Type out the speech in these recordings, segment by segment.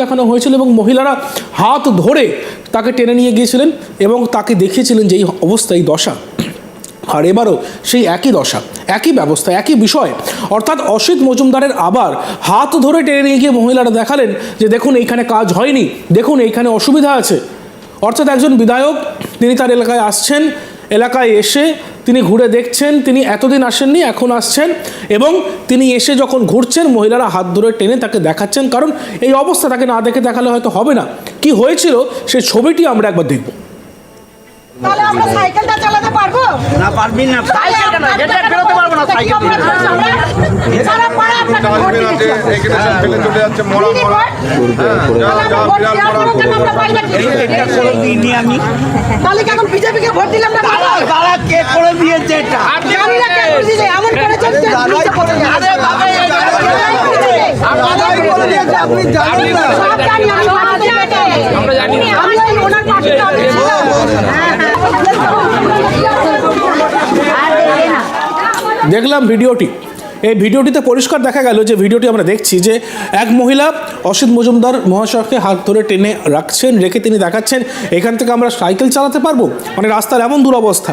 দেখানো হয়েছিল এবং মহিলারা হাত ধরে তাকে টেনে নিয়ে গিয়েছিলেন এবং তাকে দেখিয়েছিলেন যে এই অবস্থা, এই দশা। আর এবারও সেই একই দশা, একই ব্যবস্থা, একই বিষয়। অর্থাৎ অসিত মজুমদারের আবার হাত ধরে টেনে নিয়ে গিয়ে মহিলারা দেখালেন যে দেখুন এইখানে কাজ হয়নি, দেখুন এইখানে অসুবিধা আছে। অর্থাৎ একজন বিধায়ক, তিনি তার এলাকায় আসছেন, এলাকায় এসে তিনি ঘুরে দেখছেন, তিনি এতদিন আসেননি, এখন আসছেন এবং তিনি এসে যখন ঘুরছেন, মহিলারা হাত ধরে টেনে তাকে দেখাচ্ছেন, কারণ এই অবস্থা তাকে না দেখে দেখালে হয়তো হবে না। কি হয়েছিল সেই ছবিটি আমরা একবার দেখব। তাহলে আমরা সাইকেলটা চালাতে পারব? না পারবি না। সাইকেল কেন? যেটা বেরোতে পারব না সাইকেল সারা পাড়া আপনাকে ভোট দিয়েছে। এখানে সব ফেলে চলে যাচ্ছে মরা মরা। হ্যাঁ, যা তাহলে আমরা ভোট বিরাট দেওয়ার মরা আমরা। এটা করে দিইনি আমি। তাহলে কি এখন বিজেপিকে ভোট দিলাম না? তারা কে করে দিয়েছে এটা? জানি না কে করে দিয়েছে, এমন করে চলছে, নিচে পড়ে আরে বাবা দাদাই করে দিয়েছে। দাদাই করে আপনি জানেন না। সব জানি, আমি পার্টিতে আছি। আমি ওনার পার্টিতে আছি। হ্যাঁ, হ্যাঁ। দেখলাম ভিডিওটি। এই ভিডিওটিতে পরিষ্কার দেখা গেল যে ভিডিওটি আমরা দেখছি যে এক মহিলা অসিত মজুমদার মহাশয়কে হাত ধরে টেনে রাখছেন, রেখে তিনি দেখাচ্ছেন, এখান থেকে আমরা সাইকেল চালাতে পারব? মানে রাস্তার এমন দুরবস্থা।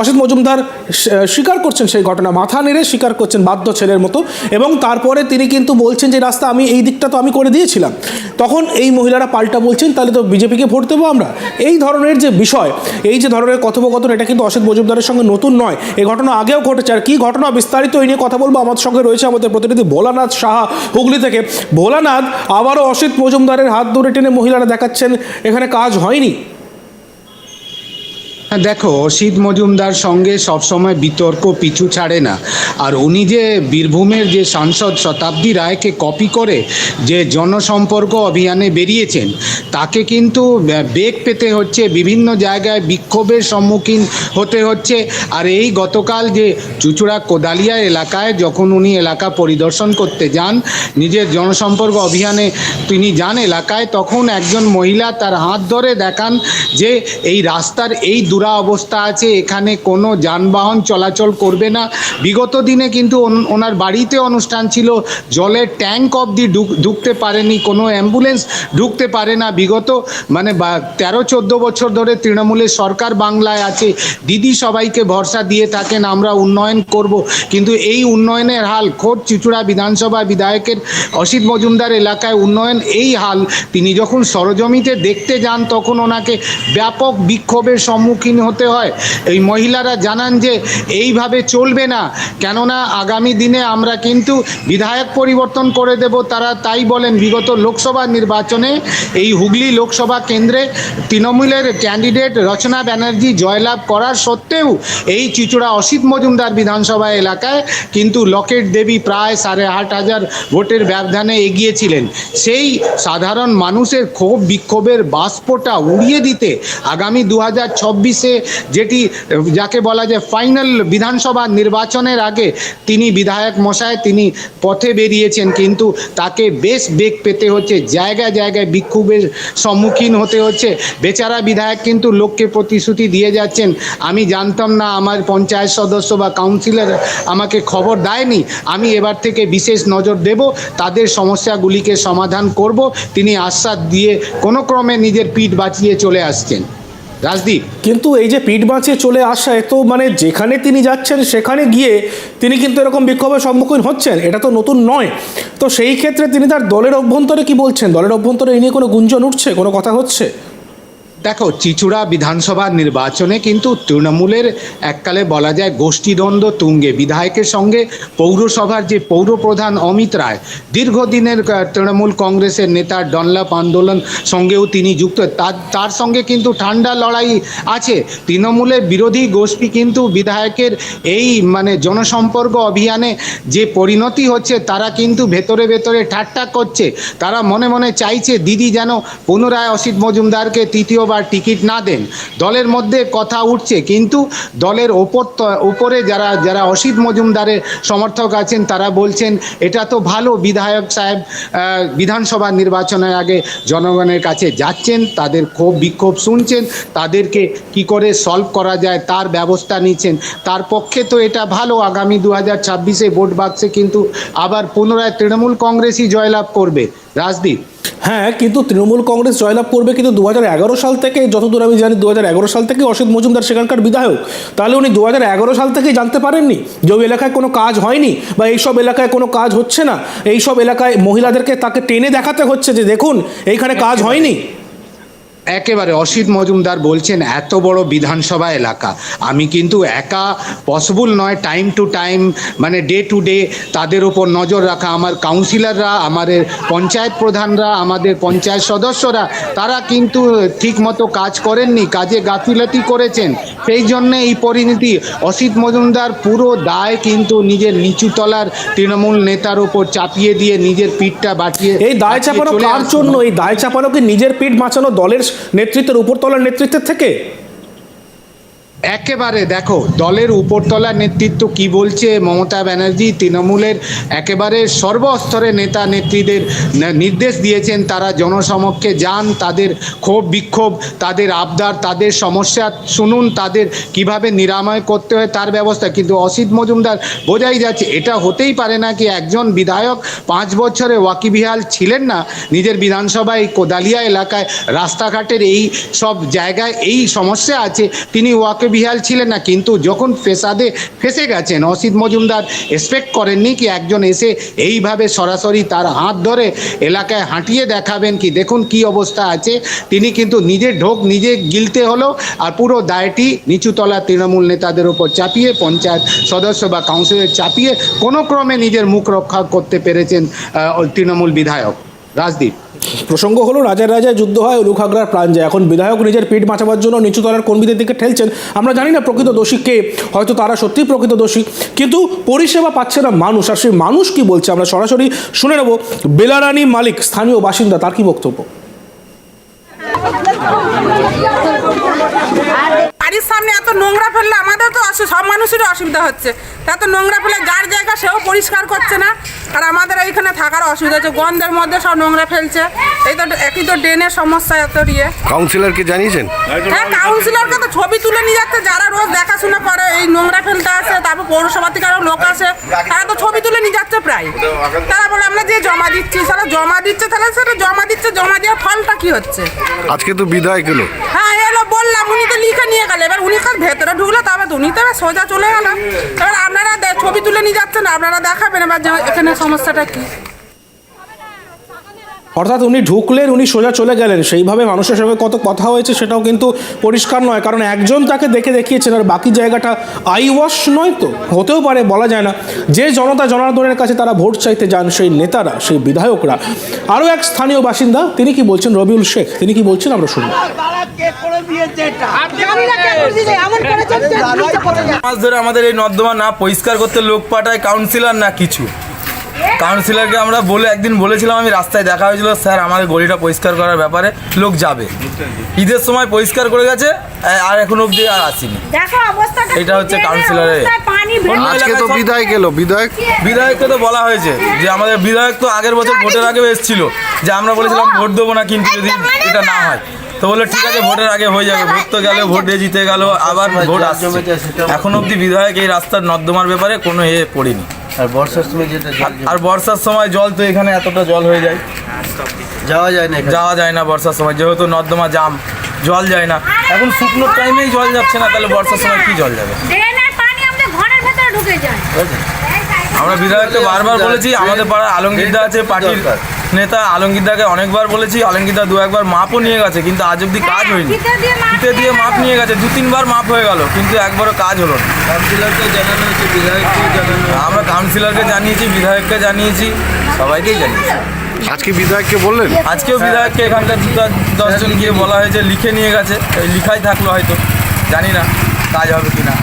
অসিত মজুমদার স্বীকার করছেন সেই ঘটনা, মাথা নেড়ে স্বীকার করছেন বাধ্য ছেলের মতো এবং তারপরে তিনি কিন্তু বলছেন যে, রাস্তা আমি, এই দিকটা তো আমি করে দিয়েছিলাম। তখন এই মহিলারা পাল্টা বলছেন, তাহলে তো বিজেপিকে ভোট দেবো আমরা? এই ধরনের যে বিষয়, এই যে ধরনের কথোপকথন, এটা কিন্তু অসিত মজুমদারের সঙ্গে নতুন নয়। এই ঘটনা আগেও ঘটেছে। আর কি ঘটনা বিস্তারিত এই নিয়ে কথা বলব, আমার সঙ্গে রয়েছে আমাদের প্রতিনিধি ভোলানাথ সাহা হুগলি থেকে। ভোলানাথ আবারও অসিত মজুমদারের হাত ধরে টেনে মহিলারা দেখাচ্ছেন এখানে কাজ হয়নি। হ্যাঁ, দেখো, অসিত মজুমদার সঙ্গে সবসময় বিতর্ক পিছু ছাড়ে না। আর উনি যে বীরভূমের যে সাংসদ শতাব্দী রায়কে কপি করে যে জনসম্পর্ক অভিযানে বেরিয়েছেন, তাকে কিন্তু বেগ পেতে হচ্ছে, বিভিন্ন জায়গায় বিক্ষোভের সম্মুখীন হতে হচ্ছে। আর এই গতকাল যে চুচুড়া কোদালিয়া এলাকায় যখন উনি এলাকা পরিদর্শন করতে যান, নিজের জনসম্পর্ক অভিযানে তিনি যান এলাকায়, তখন একজন মহিলা তার হাত ধরে দেখান যে এই রাস্তার এই দুরা অবস্থা আছে, এখানে কোনো যানবাহন চলাচল করবে না। বিগত দিনে কিন্তু ওনার বাড়িতে অনুষ্ঠান ছিল জলের ট্যাঙ্ক অবধি ঢুক- ঢুকতে পারেনি, কোনো অ্যাম্বুলেন্স ঢুকতে পারে না। বিগত মানে তেরো, চোদ্দ বছর ধরে তৃণমূলের সরকার বাংলায় আছে, দিদি সবাইকে ভরসা দিয়ে থাকেন, আমরা উন্নয়ন করব। কিন্তু এই উন্নয়নের হাল খোদ চুচুড়া বিধানসভা বিধায়কের অসিত মজুমদার এলাকায় উন্নয়ন এই হাল, তিনি যখন সরজমিতে দেখতে যান, তখন ওনাকে ব্যাপক বিক্ষোভের সম্মুখীন হতে হয়। এই মহিলারা জানান যে এইভাবে চলবে না। কেননা আগামী দিনে আমরা কিন্তু বিধায়ক পরিবর্তন করে দেব, তারা তাই বলেন বিগত লোকসভা নির্বাচনে এই হুগলি লোকসভা কেন্দ্রে তৃণমূলের ক্যান্ডিডেট রচনা ব্যানার্জি জয়লাভ করার সত্ত্বেও এই চিচুড়া অসিত মজুমদার বিধানসভা এলাকায় কিন্তু লকেট দেবী প্রায় সাড়ে আট হাজার ভোটের ব্যবধানে এগিয়েছিলেন। সেই সাধারণ মানুষের ক্ষোভ বিক্ষোভের বাষ্পটা উড়িয়ে দিতে আগামী দু হাজার চব্বিশে যেটি, যাকে বলা যায় ফাইনাল বিধানসভা নির্বাচনের আগে তিনি বিধায়ক মশায় তিনি পথে বেরিয়েছেন। কিন্তু তাকে বেশ বেগ পেতে হচ্ছে, জায়গায় জায়গায় বিক্ষোভের সম্মুখীন হতে হচ্ছে। বেচারা বিধায়ক কিন্তু লোককে প্রতিশ্রুতি দিয়ে যাচ্ছেন। আমি জানতাম না আমার পঞ্চায়েত সদস্য বা কাউন্সিলর আমাকে খবর দেয়নি। আমি এবার থেকে বিশেষ নজর দেব, তাদের সমস্যাগুলিকে সমাধান করব। তিনি আশ্বাস দিয়ে কোনো ক্রমে নিজের পিঠ বাঁচিয়ে চলে আসছেন। রাজদীপ। কিন্তু এই যে পিঠ বাঁচিয়ে চলে আসায় তো মানে যেখানে তিনি যাচ্ছেন, সেখানে গিয়ে তিনি কিন্তু এরকম বিক্ষোভের সম্মুখীন হচ্ছেন। এটা তো নতুন নয়। তো সেই ক্ষেত্রে তিনি তার দলের অভ্যন্তরে কি বলছেন? দলের অভ্যন্তরে এই নিয়ে কোনো গুঞ্জন উঠছে? কোনো কথা হচ্ছে? দেখো চিচুড়া বিধানসভা নির্বাচনে কিন্তু তৃণমূলের এককালে বলা যায় গোষ্ঠীদ্বন্দ্ব তুঙ্গে। বিধায়কের সঙ্গে পৌরসভার যে পৌরপ্রধান অমিত রায়, দীর্ঘদিনের তৃণমূল কংগ্রেসের নেতা ডনলাপ আন্দোলন সঙ্গেও তিনি যুক্ত। তার তার সঙ্গে কিন্তু ঠান্ডা লড়াই আছে। তৃণমূলের বিরোধী গোষ্ঠী কিন্তু বিধায়কের এই মানে জনসম্পর্ক অভিযানে যে পরিণতি হচ্ছে, তারা কিন্তু ভেতরে ভেতরে ঠাট্টা করছে। তারা মনে মনে চাইছে, দিদি যেন পুনরায় অসিত মজুমদারকে তৃতীয়বার টিকিট না দেন। দলের মধ্যে কথা উঠছে, কিন্তু দলের ওপর উপরে যারা যারা অসিত মজুমদারের সমর্থক আছেন, তারা বলছেন, এটা তো ভালো, বিধায়ক সাহেব বিধানসভা নির্বাচনের আগে জনগণের কাছে যাচ্ছেন, তাদের ক্ষোভ, বিক্ষোভ শুনছেন, তাদেরকে কি করে সলভ করা যায়, তার ব্যবস্থা নিচ্ছেন। তার পক্ষে তো এটা ভালো, আগামী দু হাজার ছাব্বিশে ভোট বাক্সে কিন্তু আবার পুনরায় তৃণমূল কংগ্রেসই জয়লাভ করবে। রাজদীপ হ্যাঁ কিন্তু তৃণমূল কংগ্রেস জয়লাভ করবে কিন্তু দু হাজার এগারো সাল থেকে, যতদূর আমি জানি দু হাজার এগারো সাল থেকে অসিত মজুমদার সেখানকার বিধায়ক। তাহলে উনি দু হাজার এগারো সাল থেকে জানতে পারেননি যে ওই এলাকায় কোনো কাজ হয়নি বা এইসব এলাকায় কোনো কাজ হচ্ছে না। এইসব এলাকায় মহিলাদেরকে তাকে টেনে দেখাতে হচ্ছে যে দেখুন, এইখানে কাজ হয়নি। একেবারে অসিত মজুমদার বলছেন এত বড় বিধানসভা এলাকা। আমি কিন্তু একা পসিবল নয় টাইম টু টাইম মানে ডে টু ডে তাদের ওপর নজর রাখা। আমার কাউন্সিলররা আমাদের পঞ্চায়েত প্রধানরা আমাদের পঞ্চায়েত সদস্যরা তারা কিন্তু ঠিকমতো কাজ করেননি কাজে গাফিলতি করেছেন। সেই জন্য এই পরিণতি। অসিত মজুমদার পুরো দায় কিন্তু নিজের নিচুতলার তৃণমূল নেতার ওপর চাপিয়ে দিয়ে নিজের পিঠটা বাঁচিয়ে এই দায় চাপানো কার জন্য? এই দায় চাপানো কি নিজের পিঠ বাঁচানো দলের নেতৃত্বের উপরতলার নেতৃত্বের থেকে একেবারে দেখো, দলের উপরতলা নেতৃত্ব কি বলছে? মমতা ব্যানার্জি তৃণমূলের একেবারে সর্বস্তরে নেতা নেত্রীদের নির্দেশ দিয়েছেন, তারা জনসমক্ষে যান, তাদের ক্ষোভ, বিক্ষোভ, তাদের আবদার, তাদের সমস্যা শুনুন, তাদের কীভাবে নিরাময় করতে হয় তার ব্যবস্থা। কিন্তু অসিত মজুমদার বোঝাই যাচ্ছে, এটা হতেই পারে না কি একজন বিধায়ক পাঁচ বছরে ওয়াকিবিহাল ছিলেন না, নিজের বিধানসভায় কোদালিয়া এলাকায়, রাস্তাঘাটের এই সব জায়গায় এই সমস্যা আছে, তিনি ওয়াকিবিহাল ছিলেন না, কিন্তু যখন ফেসাদে ফেসে গেছেন, অসিত মজুমদার এক্সপেক্ট করেননি কি একজন এসে এইভাবে সরাসরি তার হাত ধরে এলাকায় হাঁটিয়ে দেখাবেন কি? দেখুন কি অবস্থা আছে। তিনি কিন্তু নিজে ঢোক, নিজে গিলতে হলো আর পুরো দায়টি নিচুতলা তৃণমূল নেতাদের ওপর চাপিয়ে, পঞ্চায়েত সদস্য বা কাউন্সিলর চাপিয়ে কোনো ক্রমে নিজের মুখ রক্ষা করতে পেরেছেন তৃণমূল বিধায়ক। রাজদীপ। প্রসঙ্গ হলো, রাজার রাজায় যুদ্ধ হয় উলুখাগড়ার প্রাণ যায়। এখন বিধায়ক নিজের পেট বাঁচাবার জন্য নিচুতলার কর্মীদের দিকে ঠেলছেন। আমরা জানি না প্রকৃত দোষী কে, হয়তো তারা সত্যিই প্রকৃত দোষী, কিন্তু পরিষেবা পাচ্ছে না মানুষ। আর সেই মানুষ কি বলছে? আমরা সরাসরি শুনে নেব। বেলারানী মালিক, স্থানীয় বাসিন্দা, তার কি বক্তব্য? বাড়ির সামনে এত নোংরা ফেললে আমাদের তো সব মানুষেরই অসুবিধা হচ্ছে। এত নোংরা ফেলে যার জায়গা সেও পরিষ্কার করছে না। আর আমাদের এইখানে থাকার অসুবিধা হচ্ছে গন্ধের মধ্যে সব নোংরা ফেলছে। এই তো একই তো ড্রেনের সমস্যা এত ইয়ে কাউন্সিলরকে জানিয়েছেন? হ্যাঁ কাউন্সিলরকে তো ছবি তুলে নিয়ে যাচ্ছে যারা রোজ দেখাশোনা করে এই নোংরা ফেলতে আসে তারপর পৌরসভা থেকে আরও লোক আসে তারা তো ছবি তুলে নিয়ে যাচ্ছে প্রায়। তারা বলে আমরা যে জমা দিচ্ছি সারা জমা দিচ্ছে তাহলে সেটা জমা দিচ্ছে জমা দেওয়ার ফলটা কি হচ্ছে? আজকে তো বিদায় গেল হ্যাঁ উনি লিখে নিয়ে গেল। এবার উনি কাল ভেতরে ঢুকলো, তারপর উনি তো এবার সোজা চলে গেল। এবার আপনারা ছবি তুলে নিয়ে যাচ্ছেন, আপনারা দেখাবেন এবার এখানে সমস্যাটা কি। অর্থাৎ উনি ঢুকলেন, উনি সোজা চলে গেলেন। সেইভাবে মানুষের সঙ্গে কত কথা হয়েছে সেটাও কিন্তু পরিষ্কার নয়। কারণ একজন তাকে দেখে দেখিয়েছেন আর বাকি জায়গাটা আই ওয়াশ নয় তো? হতেও পারে, বলা যায় না। যে জনতা জনার্দনের কাছে তারা ভোট চাইতে যান, সেই নেতারা, সেই বিধায়করা। আরও এক স্থানীয় বাসিন্দা, তিনি কি বলছেন? রবিউল শেখ, তিনি কি বলছেন? আমরা শুনব ধরে আমাদের এই নর্দমা না পরিষ্কার করতে লোক পাঠায় কাউন্সিলর না কিছু। কাউন্সিলরকে আমরা বলে একদিন বলেছিলাম আমি রাস্তায় দেখা হয়েছিল স্যার আমাদের গলিটা পরিষ্কার করার ব্যাপারে লোক যাবে। ঈদের সময় পরিষ্কার করে গেছে আর এখন অবধি আর আসেনি। এটা হচ্ছে কাউন্সিলরের। আজকে তো বিদায় গেল বিদায় বিধায়ককে তো বলা হয়েছে যে আমাদের বিধায়ক তো আগের বছর ভোটের আগেও এসেছিল যে আমরা বলেছিলাম ভোট দেবো না কিন্তু যদি এটা না হয় তো বলল ঠিক আছে ভোটের আগে হয়ে যাবে ভোট তো গেল ভোটে জিতে গেল আবার ভোট আসছে। এখন অবধি বিধায়ক এই রাস্তার নর্দমার ব্যাপারে কোনো এ পড়েনি। আর বর্ষার সময় যেটা জল আর বর্ষার সময় জল তো এখানে এতটা জল হয়ে যায়। যাওয়া যায় না যাওয়া যায় না বর্ষার সময় যেহেতু নর্দমা জাম জল যায় না। এখন শুকনোর টাইমেই জল যাচ্ছে না তাহলে বর্ষার সময় কি জল যাবে? ড্রেনের পানি আমাদের ঘরের ভেতরে ঢুকে যায়। আমরা বিধায়ককে বারবার বলেছি আমাদের পাড়ার আলমগীরদা আছে পার্টির নেতা আলমগীরদাকে অনেকবার বলেছি আলমগীরদা দু একবার মাপও নিয়ে গেছে কিন্তু আজ অব্দি কাজ হয়নি। ফিতে দিয়ে মাপ নিয়ে গেছে দু তিনবার মাপ হয়ে গেল কিন্তু একবারও কাজ হলো না। কাউন্সিলরকে জানানো হয়েছে বিধায়ককে জানানো আমরা কাউন্সিলরকে জানিয়েছি বিধায়ককে জানিয়েছি সবাইকেই জানিয়েছি। আজকে বিধায়ককে বললেন? আজকেও বিধায়ককে এখানকার দু- দশজন গিয়ে বলা হয়েছে লিখে নিয়ে গেছে লিখাই থাকল হয়তো জানি না কাজ হবে কিনা।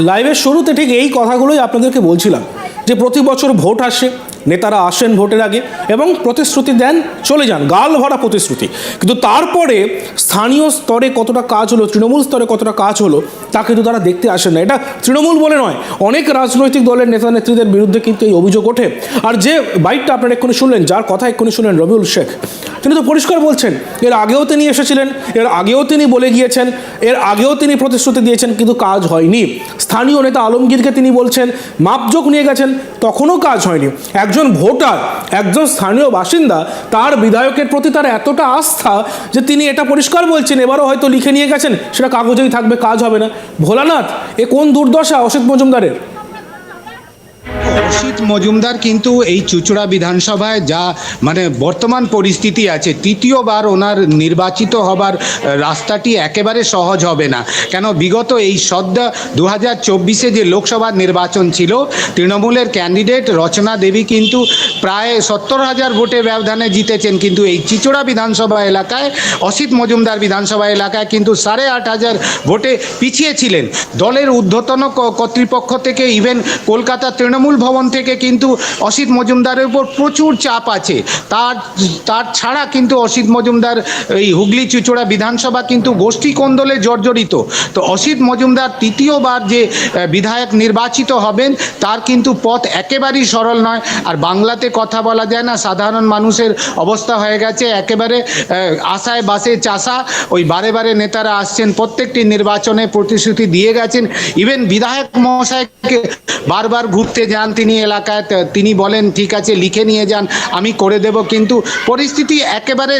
লাইভের শুরুতে ঠিক এই কথাগুলোই আপনাদেরকে বলছিলাম যে প্রতি বছর ভোট আসে নেতারা আসেন ভোটের আগে এবং প্রতিশ্রুতি দেন, চলে যান, গাল ভরা প্রতিশ্রুতি। কিন্তু তারপরে স্থানীয় স্তরে কতটা কাজ হলো, তৃণমূল স্তরে কতটা কাজ হলো, তা কিন্তু তারা দেখতে আসেন না। এটা তৃণমূল বলে নয়, অনেক রাজনৈতিক দলের নেতা নেত্রীদের বিরুদ্ধে কিন্তু এই অভিযোগ ওঠে। আর যে বাইকটা আপনারা এক্ষুনি শুনলেন, যার কথা এক্ষুনি শুনলেন রবিউল শেখ, তিনি তো পরিষ্কার বলছেন, এর আগেও তিনি এসেছিলেন, এর আগেও তিনি বলে গিয়েছেন, এর আগেও তিনি প্রতিশ্রুতি দিয়েছেন, কিন্তু কাজ হয়নি। স্থানীয় নেতা আলমগীরকে তিনি বলছেন, মাপজোক নিয়ে গেছেন, তখনও কাজ হয়নি। একজন একজন ভোটার, একজন স্থানীয় বাসিন্দা, তার বিধায়কের প্রতি তার এতটা আস্থা যে তিনি এটা পরিষ্কার বলছেন, এবারও হয়তো লিখে নিয়ে গেছেন, সেটা কাগজেই থাকবে, কাজ হবে না। ভোলানাথ, এ কোন দুর্দশা অসিত মজুমদারের? অসিত মজুমদার কিন্তু এই চুচড়া বিধানসভায় যা মানে বর্তমান পরিস্থিতি আছে, তৃতীয়বার ওনার নির্বাচিত হবার রাস্তাটি একেবারে সহজ হবে না। কেন বিগত এই সদ্যা দু হাজার চব্বিশে যে লোকসভা নির্বাচন ছিল, তৃণমূলের ক্যান্ডিডেট রচনা দেবী কিন্তু প্রায় সত্তর হাজার ভোটে ব্যবধানে জিতেছেন। কিন্তু এই চিচড়া বিধানসভা এলাকায়, অসিত মজুমদার বিধানসভা এলাকায় কিন্তু সাড়ে আট হাজার ভোটে পিছিয়ে ছিলেন দলের ঊর্ধ্বতন কর্তৃপক্ষ থেকে ইভেন কলকাতা তৃণমূল ভবন থেকে কিন্তু অসিত মজুমদারের উপর প্রচুর চাপ আছে। তার তার ছাড়া কিন্তু অসিত মজুমদার, এই হুগলি চুচড়া বিধানসভা কিন্তু গোষ্ঠী কোন্দলে জর্জরিত। তো অসিত মজুমদার তৃতীয়বার যে বিধায়ক নির্বাচিত হবেন, তার কিন্তু পথ একেবারেই সরল নয়। আর বাংলাতে কথা বলা যায় না, সাধারণ মানুষের অবস্থা হয়ে গেছে একেবারে আশায় বাসে চাষা। ওই বারে বারে নেতারা আসছেন, প্রত্যেকটি নির্বাচনে প্রতিশ্রুতি দিয়ে গেছেন। ইভেন বিধায়ক মহাশয়কে বারবার ঘুরতে যান তিনি এলাকায় তিনি বলেন, ঠিক আছে, লিখে নিয়ে যান, আমি করে দেব। কিন্তু পরিস্থিতি একেবারে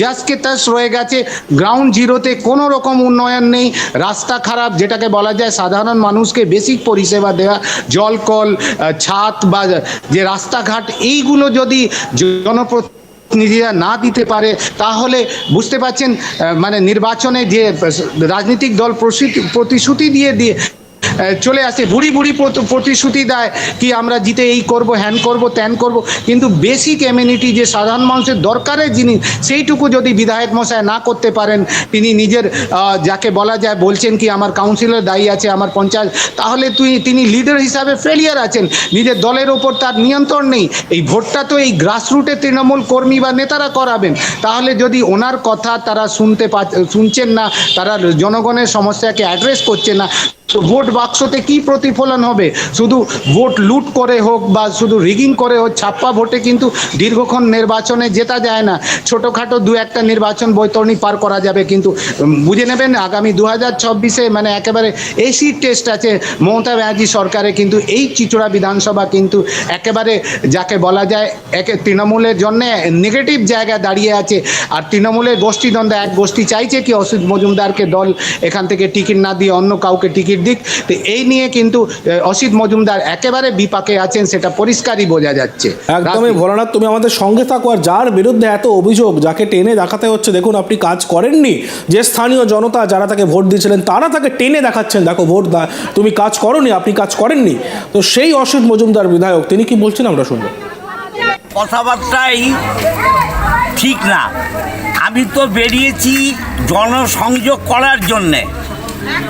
জাসকে তাস রয়ে গেছে। গ্রাউন্ড জিরোতে কোনো রকম উন্নয়ন নেই। রাস্তা খারাপ, যেটাকে বলা যায় সাধারণ মানুষকে বেসিক পরিষেবা দেওয়া। জল, কল ছাদ বা যে রাস্তাঘাট, এইগুলো যদি জনপ্রতিনিধিরা না দিতে পারে, তাহলে বুঝতে পারছেন মানে নির্বাচনে যে রাজনৈতিক দল প্রতিশ্রুতি দিয়ে দিয়ে চলে আসে। বুড়ি প্রত- প্রতিশ্রুতি দেয় কি আমরা জিতে এই করব, হ্যান করব, ত্যান করব। কিন্তু বেসিক এমিনিটি যে সাধারণ মানুষের দরকারের জিনিস, সেইটুকু যদি বিধায়ক মশাই না করতে পারেন, তিনি নিজের যাকে বলা যায় বলছেন কি, আমার কাউন্সিলর দায়ী আছে, আমার পঞ্চায়েত তাহলে তুই, তিনি লিডার হিসাবে ফেলিয়ার আছেন। নিজের দলের ওপর তার নিয়ন্ত্রণ নেই। এই ভোটটা তো এই গ্রাসরুটে তৃণমূল কর্মী বা নেতারা করাবেন। তাহলে যদি ওনার কথা তারা শুনতে পা শুনছেন না, তারা জনগণের সমস্যাকে অ্যাড্রেস করছে না তো ভোট বাক্সতে কি প্রতিফলন হবে? শুধু ভোট লুট করে হোক বা শুধু রিগিং করে হোক, ছাপ্পা ভোটে কিন্তু দীর্ঘক্ষণ নির্বাচনে জেতা যায় না। ছোটোখাটো দু একটা নির্বাচন বৈতরণী পার করা যাবে কিন্তু বুঝে নেবেন, আগামী দু হাজার চব্বিশে মানে একেবারে এসি টেস্ট আছে। মমতা ব্যানার্জি সরকারে কিন্তু এই চিচড়া বিধানসভা কিন্তু একেবারে যাকে বলা যায় একে তৃণমূলের জন্য নেগেটিভ জায়গায় দাঁড়িয়ে আছে। আর তৃণমূলের গোষ্ঠীদ্বন্দ্ব এক গোষ্ঠী চাইছে কি অসিত মজুমদারকে দল এখান থেকে টিকিট না দিয়ে অন্য কাউকে টিকিট দিক তো এই নিয়ে কিন্তু অসিত মজুমদার একেবারে বিপাকে আছেন সেটা পরিষ্কারই বোঝা যাচ্ছে। একদমই ভোলানাথ তুমি আমাদের সঙ্গে থাকো আর যার বিরুদ্ধে এত অভিযোগ যাকে টেনে দেখাতে হচ্ছে দেখুন আপনি কাজ করেননি। যে স্থানীয় জনতা যারা তাকে ভোট দিয়েছিলেন তারা তাকে টেনে দেখাচ্ছেন দেখো ভোট দা তুমি কাজ করনি আপনি কাজ করেননি। তো সেই অসিত মজুমদার বিধায়ক তিনি কি বলছেন আমরা শুনব। কথাবার্তাই ঠিক না। আমি তো বেরিয়েছি জনসংযোগ করার জন্যে।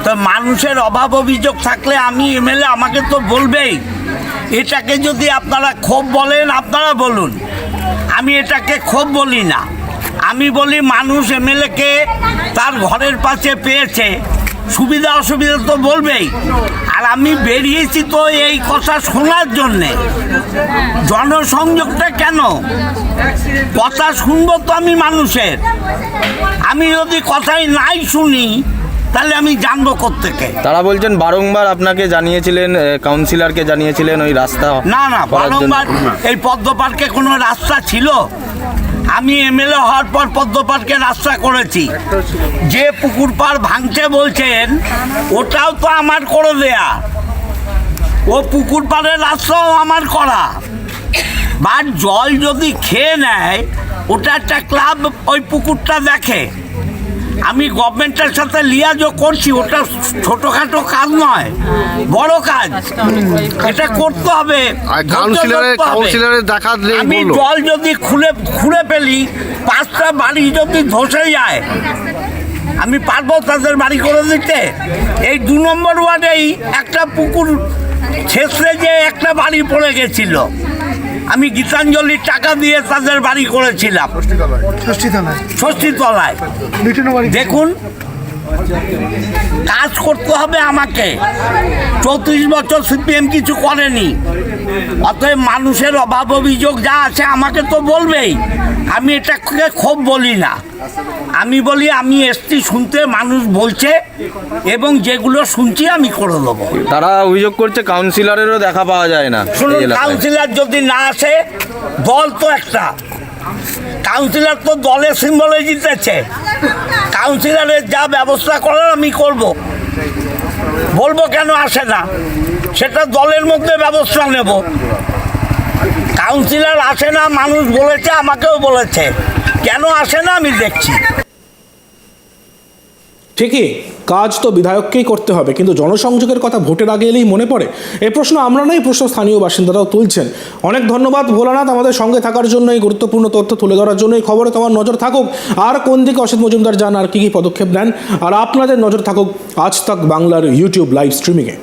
তো মানুষের অভাব অভিযোগ থাকলে আমি এমএলএ আমাকে তো বলবেই। এটাকে যদি আপনারা ক্ষোভ বলেন, আপনারা বলুন। আমি এটাকে ক্ষোভ বলি না। আমি বলি মানুষ এমএলএকে তার ঘরের পাশে পেয়েছে। সুবিধা অসুবিধা তো বলবেই। আর আমি বেরিয়েছি তো এই কথা শোনার জন্যে। জনসংযোগটা কেন? কথা শুনব তো আমি মানুষের। আমি যদি কথাই নাই শুনি তাহলে আমি জানব কোত্থেকে? তারা বলছেন বারংবার আপনাকে জানিয়েছিলেন কাউন্সিলরকে জানিয়েছিলেন ওই রাস্তা না না বারংবার এই পদ্ম পার্কে কোনো রাস্তা ছিল? আমি এমএলএ হওয়ার পর পদ্ম পার্কে রাস্তা করেছি। যে পুকুর পাড় ভাঙতে বলছেন ওটাও তো আমার করে দেয়া। ও পুকুর পাড়ের রাস্তাও আমার করা। বা জল যদি খেয়ে নেয় ওটা একটা ক্লাব ওই পুকুরটা দেখে। আমি গভর্নমেন্টের সাথে লিয়াজও করছি ওটা ছোটোখাটো কাজ নয় বড় কাজ। এটা করতে হবে আর ধৈর্য কাউন্সিলরের ধরতে হবে। কাউন্সিলরের দেখা আমি জল যদি খুলে খুলে ফেলি পাঁচটা বাড়ি যদি ধসে যায় আমি পারব তাদের বাড়ি করে দিতে? এই দু নম্বর ওয়ার্ডেই একটা পুকুর ছেঁচড়ে যে একটা বাড়ি পড়ে গেছিল। আমি গীতাঞ্জলির টাকা দিয়ে তাদের বাড়ি করেছিলাম। ষষ্ঠী তলায়। দেখুন কাজ করতে হবে আমাকে। চৌত্রিশ বছর সিপিএম কিছু করেনি। অতএব মানুষের অভাব অভিযোগ যা আছে আমাকে তো বলবেই। আমি এটাকে ক্ষোভ বলি না। আমি বলি আমি এসছি শুনতে মানুষ বলছে এবং যেগুলো শুনছি আমি করে দেবো। তারা অভিযোগ করছে কাউন্সিলরেরও দেখা পাওয়া যায় না শুনুন কাউন্সিলর যদি না আসে দল তো একটা। কাউন্সিলর তো দলের সিম্বলে জিতেছে। কাউন্সিলরের যা ব্যবস্থা করার আমি করব। বলব কেন আসে না? সেটা দলের মধ্যে ব্যবস্থা নেব। কাউন্সিলর আসে না, মানুষ বলেছে, আমাকেও বলেছে। কেন আসে না আমি দেখছি। ঠিকই, কাজ তো বিধায়ককেই করতে হবে, কিন্তু জনসংযোগের কথা ভোটের আগে এলেই মনে পড়ে। এই প্রশ্ন আমরা নয়, এই প্রশ্ন স্থানীয় বাসিন্দারাও তুলছেন। অনেক ধন্যবাদ ভোলানাথ আমাদের সঙ্গে থাকার জন্য এই গুরুত্বপূর্ণ তথ্য তুলে ধরার জন্য এই খবরে তোমার নজর থাকুক। আর কোন দিকে অসিত মজুমদার যান, আর কী কী পদক্ষেপ নেন? আর আপনাদের নজর থাকুক আজ তাক বাংলার ইউটিউব লাইভ স্ট্রিমিংয়ে